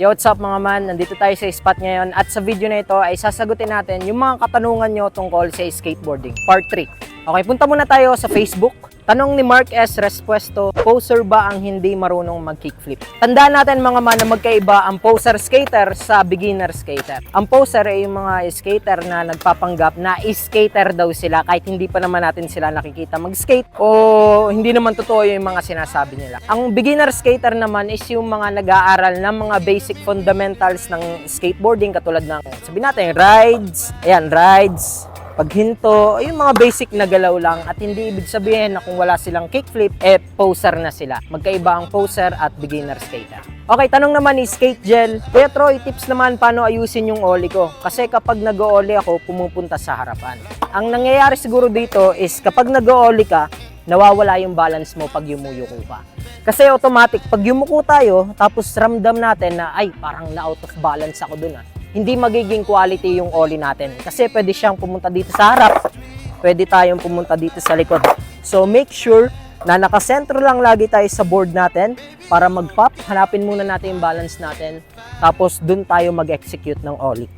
Yo, what's up mga man? Nandito tayo sa spot ngayon at sa video na ito ay sasagutin natin yung mga katanungan nyo tungkol sa skateboarding. Part 3. Okay, punta muna tayo sa Facebook. Tanong ni Mark S. Respuesto, poser ba ang hindi marunong mag-kickflip? Tandaan natin mga man na magkaiba ang poser skater sa beginner skater. Ang poser ay yung mga skater na nagpapanggap na skater daw sila kahit hindi pa naman natin sila nakikita mag-skate o hindi naman totoo yung mga sinasabi nila. Ang beginner skater naman is yung mga nag-aaral ng mga basic fundamentals ng skateboarding katulad ng sabihin natin rides, ayan rides, paghinto, yung mga basic na galaw lang at hindi ibig sabihin na kung wala silang kickflip, eh poser na sila. Magkaiba ang poser at beginner skater. Okay, tanong naman ni Skate Gel. Kuya Troy, tips naman paano ayusin yung ollie ko. Kasi kapag nag-ollie ako, pumupunta sa harapan. Ang nangyayari siguro dito is kapag nag-ollie ka, nawawala yung balance mo pag yumuyuko ka. Kasi automatic, pag yumuko tayo, tapos ramdam natin na, ay, parang na-out of balance ako dun ah hindi magiging quality yung ollie natin. Kasi pwede siyang pumunta dito sa harap, pwede tayong pumunta dito sa likod. So make sure na nakasentro lang lagi tayo sa board natin para mag-pop. Hanapin muna natin yung balance natin. Tapos dun tayo mag-execute ng ollie.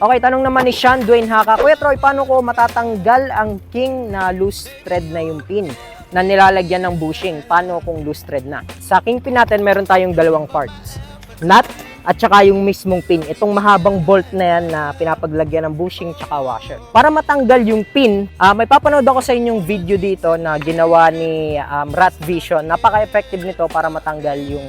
Okay, tanong naman ni Sean Dwayne Haka. Kuya Troy, paano ko matatanggal ang king na loose thread na yung pin na nilalagyan ng bushing? Paano kung loose thread na? Sa king pin natin, meron tayong dalawang parts. Nut at saka yung mismong pin. Itong mahabang bolt na yan na pinapaglagyan ng bushing tsaka washer. Para matanggal yung pin, ah, may papanood ako sa inyong video dito na ginawa ni um, Rat Vision. Napaka-effective nito para matanggal yung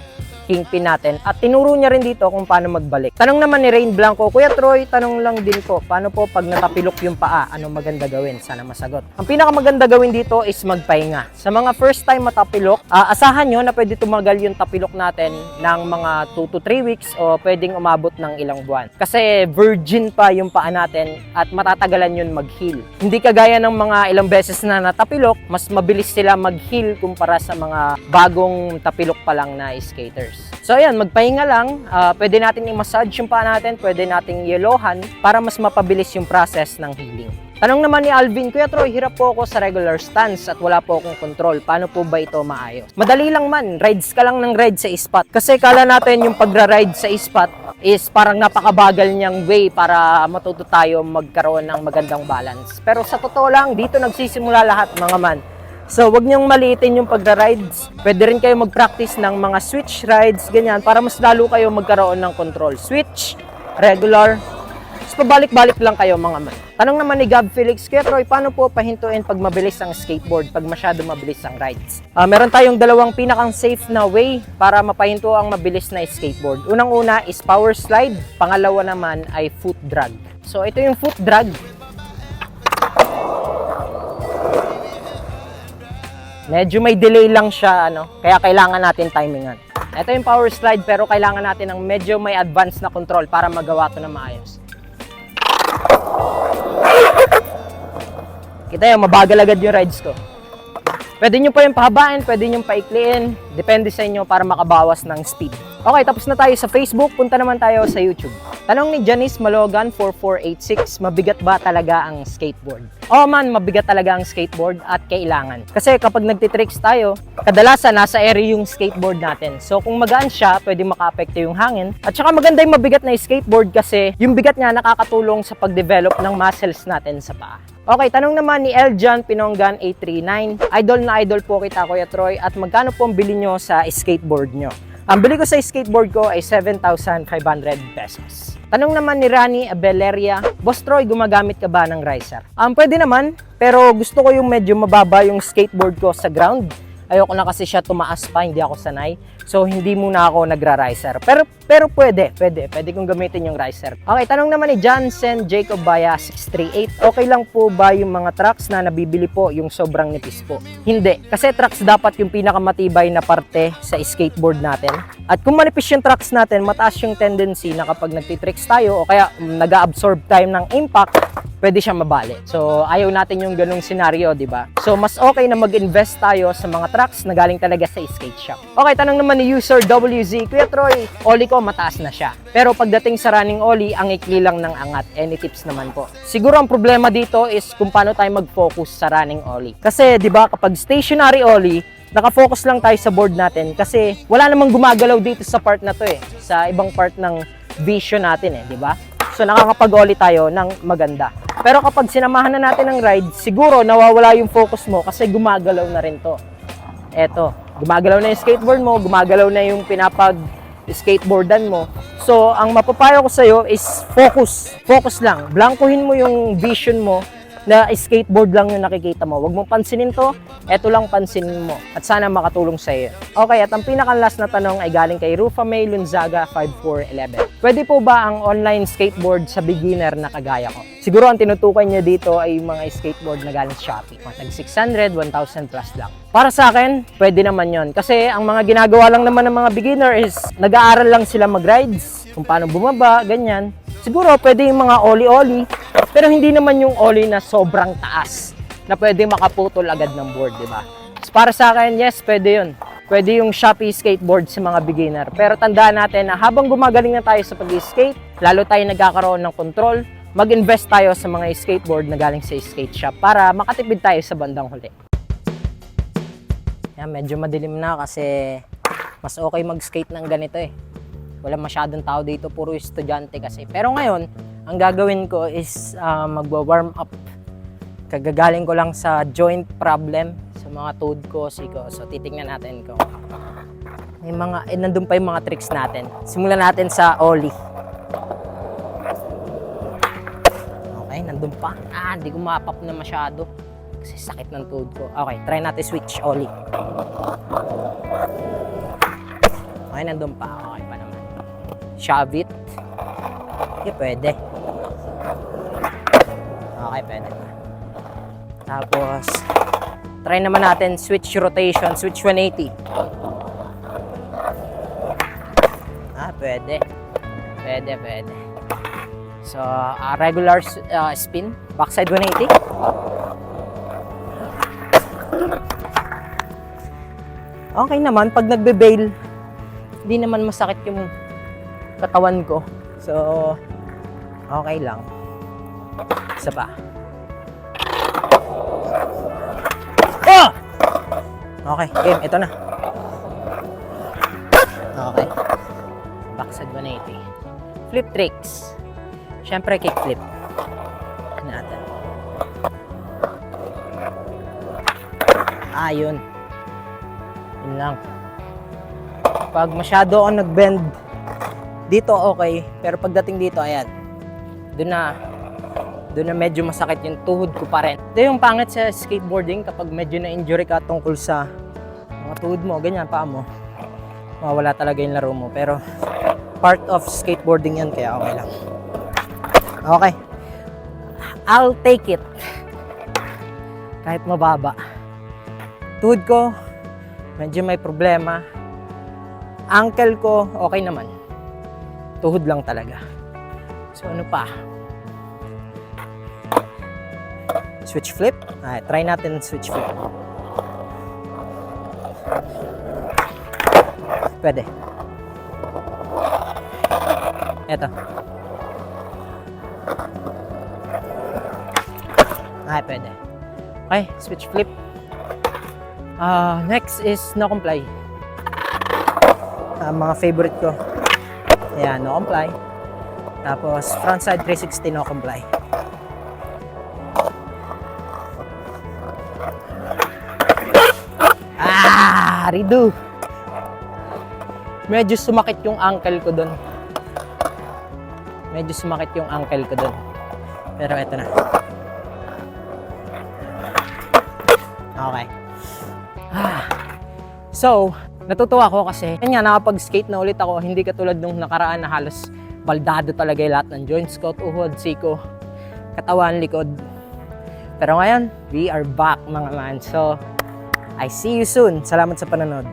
kingpin natin. At tinuro niya rin dito kung paano magbalik. Tanong naman ni Rain Blanco, Kuya Troy, tanong lang din po, paano po pag natapilok yung paa, ano maganda gawin? Sana masagot. Ang pinakamaganda gawin dito is magpahinga. Sa mga first time matapilok, ah, asahan nyo na pwede tumagal yung tapilok natin ng mga 2 to 3 weeks o pwedeng umabot ng ilang buwan. Kasi virgin pa yung paa natin at matatagalan yun mag-heal. Hindi kagaya ng mga ilang beses na natapilok, mas mabilis sila mag-heal kumpara sa mga bagong tapilok pa lang na skaters. So ayan, magpahinga lang. Ah, pwede natin i-massage yung paa natin, pwede nating yelohan para mas mapabilis yung process ng healing. Tanong naman ni Alvin, Kuya Troy, hirap po ako sa regular stance at wala po akong control. Paano po ba ito maayos? Madali lang man, rides ka lang ng ride sa spot. Kasi kala natin yung pagra-ride sa spot is parang napakabagal niyang way para matuto tayo magkaroon ng magandang balance. Pero sa totoo lang, dito nagsisimula lahat mga man. So, wag niyong maliitin yung pagra-rides. Pwede rin kayo mag-practice ng mga switch rides, ganyan, para mas lalo kayo magkaroon ng control. Switch, regular, tapos pabalik-balik lang kayo mga man. Tanong naman ni Gab Felix, Kuya Troy, paano po pahintuin pag mabilis ang skateboard, pag masyado mabilis ang rides? Ah, meron tayong dalawang pinakang safe na way para mapahinto ang mabilis na skateboard. Unang-una is power slide, pangalawa naman ay foot drag. So ito yung foot drag. Medyo may delay lang siya, ano, kaya kailangan natin timingan. Ito yung power slide pero kailangan natin ng medyo may advanced na control para magawa to na maayos. Kita yung mabagal agad yung rides ko. Pwede nyo pa yung pahabain, pwede nyo paikliin. Depende sa inyo para makabawas ng speed. Okay, tapos na tayo sa Facebook. Punta naman tayo sa YouTube. Tanong ni Janice Malogan 4486, mabigat ba talaga ang skateboard? Oo man, mabigat talaga ang skateboard at kailangan. Kasi kapag nagtitricks tayo, kadalasan nasa area yung skateboard natin. So kung magaan siya, pwede makaapekto yung hangin. At saka maganda yung mabigat na skateboard kasi yung bigat niya nakakatulong sa pag-develop ng muscles natin sa paa. Okay, tanong naman ni Eljan Pinonggan 839. Idol na idol po kita Kuya Troy at magkano po ang bili nyo sa skateboard nyo? Ang bili ko sa skateboard ko ay 7,500 pesos. Tanong naman ni Rani Abeleria, Boss Troy, gumagamit ka ba ng riser? Um, pwede naman, pero gusto ko yung medyo mababa yung skateboard ko sa ground. Ayoko na kasi siya tumaas pa, hindi ako sanay. So, hindi muna ako nagra-riser. Pero, pero pwede, pwede. Pwede kong gamitin yung riser. Okay, tanong naman ni Johnson Jacob Baya 638. Okay lang po ba yung mga trucks na nabibili po yung sobrang nipis po? Hindi. Kasi trucks dapat yung pinakamatibay na parte sa skateboard natin. At kung manipis yung trucks natin, mataas yung tendency na kapag nagtitricks tayo o kaya um, nag-absorb tayo ng impact, pwede siya mabali. So, ayaw natin yung ganung senaryo, di ba? So, mas okay na mag-invest tayo sa mga trucks na galing talaga sa skate shop. Okay, tanong naman ni user WZ, Kuya Troy, oli ko mataas na siya. Pero pagdating sa running oli, ang ikli lang ng angat. Any tips naman po? Siguro ang problema dito is kung paano tayo mag-focus sa running oli. Kasi, di ba, kapag stationary oli, nakafocus lang tayo sa board natin kasi wala namang gumagalaw dito sa part na to eh. Sa ibang part ng vision natin eh, di ba? So nakakapag-ollie tayo ng maganda. Pero kapag sinamahan na natin ng ride, siguro nawawala yung focus mo kasi gumagalaw na rin to. Eto, gumagalaw na yung skateboard mo, gumagalaw na yung pinapag skateboardan mo. So, ang mapapayo ko sa'yo is focus. Focus lang. Blankuhin mo yung vision mo na skateboard lang yung nakikita mo. Huwag mong pansinin to, eto lang pansinin mo. At sana makatulong sa iyo. Okay, at ang pinaka-last na tanong ay galing kay Rufa May Lunzaga 5411. Pwede po ba ang online skateboard sa beginner na kagaya ko? Siguro ang tinutukoy niya dito ay mga skateboard na galing Shopee. Mga tag 600, 1,000 plus lang. Para sa akin, pwede naman yon Kasi ang mga ginagawa lang naman ng mga beginner is nag-aaral lang sila mag-rides, kung paano bumaba, ganyan. Siguro pwede yung mga oli-oli, pero hindi naman yung oli na sobrang taas na pwede makaputol agad ng board, di ba? So, para sa akin, yes, pwede yun. Pwede yung Shopee skateboard sa mga beginner. Pero tandaan natin na habang gumagaling na tayo sa pag-skate, lalo tayo nagkakaroon ng control, mag-invest tayo sa mga skateboard na galing sa skate shop para makatipid tayo sa bandang huli. Yan, medyo madilim na kasi mas okay mag-skate ng ganito eh. Wala masyadong tao dito, puro estudyante kasi. Pero ngayon, ang gagawin ko is ah, magwa-warm up. Kagagaling ko lang sa joint problem sa mga toad ko, siko. So titingnan natin kung may mga, eh, nandun pa yung mga tricks natin. Simulan natin sa ollie. Okay, nandun pa. Ah, hindi ko mapap na masyado. Kasi sakit ng toad ko. Okay, try natin switch ollie. Okay, nandun pa. Okay pa naman. Shove it. Okay, pwede. Okay, pwede. Tapos, try naman natin switch rotation, switch 180. Ah, pwede. Pwede, pwede. So, ah, regular ah, spin, backside 180. Okay naman, pag nagbe-bail, hindi naman masakit yung katawan ko. So, okay lang. Isa pa. Oh! Okay, game. Ito na. Okay. Backside 180. Flip tricks. Siyempre, kickflip. Natin. Ah, yun. Yun lang. Pag masyado ako nag-bend, dito okay. Pero pagdating dito, ayan. Doon na, doon na medyo masakit yung tuhod ko pa rin. Ito yung pangit sa skateboarding kapag medyo na-injury ka tungkol sa mga tuhod mo, ganyan, paa mo. Mawala talaga yung laro mo. Pero part of skateboarding yan, kaya okay lang. Okay. I'll take it. Kahit mababa. Tuhod ko, medyo may problema. Ankle ko, okay naman. Tuhod lang talaga. So ano pa? Switch flip. Ay, try natin switch flip. Pwede. Eto. Ay, pwede. Okay, switch flip. Ah, next is no comply. Ah, mga favorite ko. Ayan, no comply. Tapos, frontside 360 no Ah, redo. Medyo sumakit yung ankle ko doon. Medyo sumakit yung ankle ko doon. Pero eto na. Okay. Ah. So, natutuwa ako kasi kanya nakapag-skate na ulit ako, hindi katulad nung nakaraan na halos baldado talaga yung lahat ng joints ko, tuhod, siko, katawan, likod. Pero ngayon, we are back mga man. So, I see you soon. Salamat sa panonood.